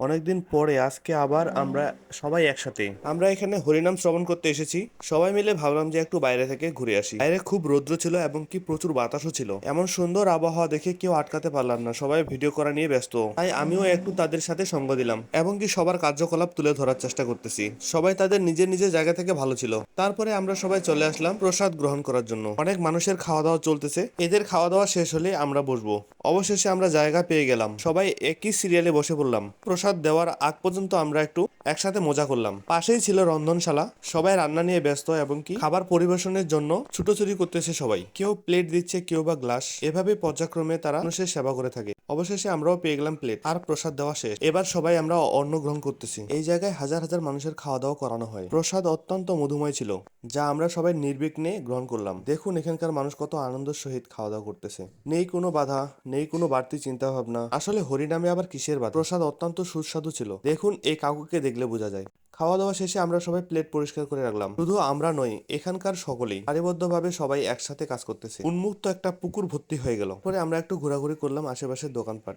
অনেকদিন পরে আজকে আবার আমরা সবাই একসাথে। আমরা এখানে হরিনাম শ্রবণ করতে এসেছি। সবাই মিলে ভাবলাম যে একটু বাইরে থেকে ঘুরে আসি। বাইরে খুব রৌদ্র ছিল এবং কি প্রচুর বাতাসও ছিল। এমন সুন্দর আবহাওয়া দেখে কেউ আটকাতে পারলাম না। সবাই ভিডিও করা নিয়ে ব্যস্ত। তাই আমিও একটু তাদের সাথে সঙ্গ দিলাম এবং কি সবার কার্যকলাপ তুলে ধরার চেষ্টা করতেছি। সবাই তাদের নিজের নিজের জায়গা থেকে ভালো ছিল। তারপরে আমরা সবাই চলে আসলাম প্রসাদ গ্রহণ করার জন্য। অনেক মানুষের খাওয়া দাওয়া চলতেছে। এদের খাওয়া দাওয়া শেষ হলে আমরা বসবো। অবশেষে আমরা জায়গা পেয়ে গেলাম। সবাই একই সিরিয়ালে বসে পড়লাম। প্রসাদ দেওয়ার আগ পর্যন্ত আমরা একটু একসাথে মজা করলাম। পাশেই ছিল রন্ধনশালা। সবাই রান্না নিয়ে ব্যস্ত এবং কি খাবার পরিবেশনের জন্য ছুটোছুটি করতেছে সবাই। কেউ প্লেট দিচ্ছে, কেউ বা গ্লাস। এভাবে পর্যায়ক্রমে তারা মানুষের সেবা করে থাকে। অবশেষে আমরাও পেয়ে গেলাম প্লেট। আর প্রসাদ দেওয়া শেষ। এবার সবাই আমরা অন্ন গ্রহণ করতেছি। এই জায়গায় হাজার হাজার মানুষের খাওয়া দাওয়া করানো হয়। প্রসাদ অত্যন্ত মধুময় ছিল, যা আমরা সবাই নির্বিঘ্নে গ্রহণ করলাম। দেখুন এখানকার মানুষ কত আনন্দের সহিত খাওয়া দাওয়া করতেছে। নেই কোনো বাধা, নেই কোনো বাড়তি চিন্তা ভাবনা আসলে হরিনামে আবার কিসের বাধা? প্রসাদ অত্যন্ত সুস্বাদু ছিল। দেখুন এই কাকুকে দেখলে বোঝা যায়। খাওয়া দাওয়া শেষে আমরা সবাই প্লেট পরিষ্কার করে রাখলাম। শুধু আমরা নই, এখানকার সকলেই। সারিবদ্ধভাবে সবাই একসাথে কাজ করতেছে। উন্মুক্ত একটা পুকুর ভর্তি হয়ে গেল। পরে আমরা একটু ঘোরাঘুরি করলাম আশেপাশের দোকানপাট।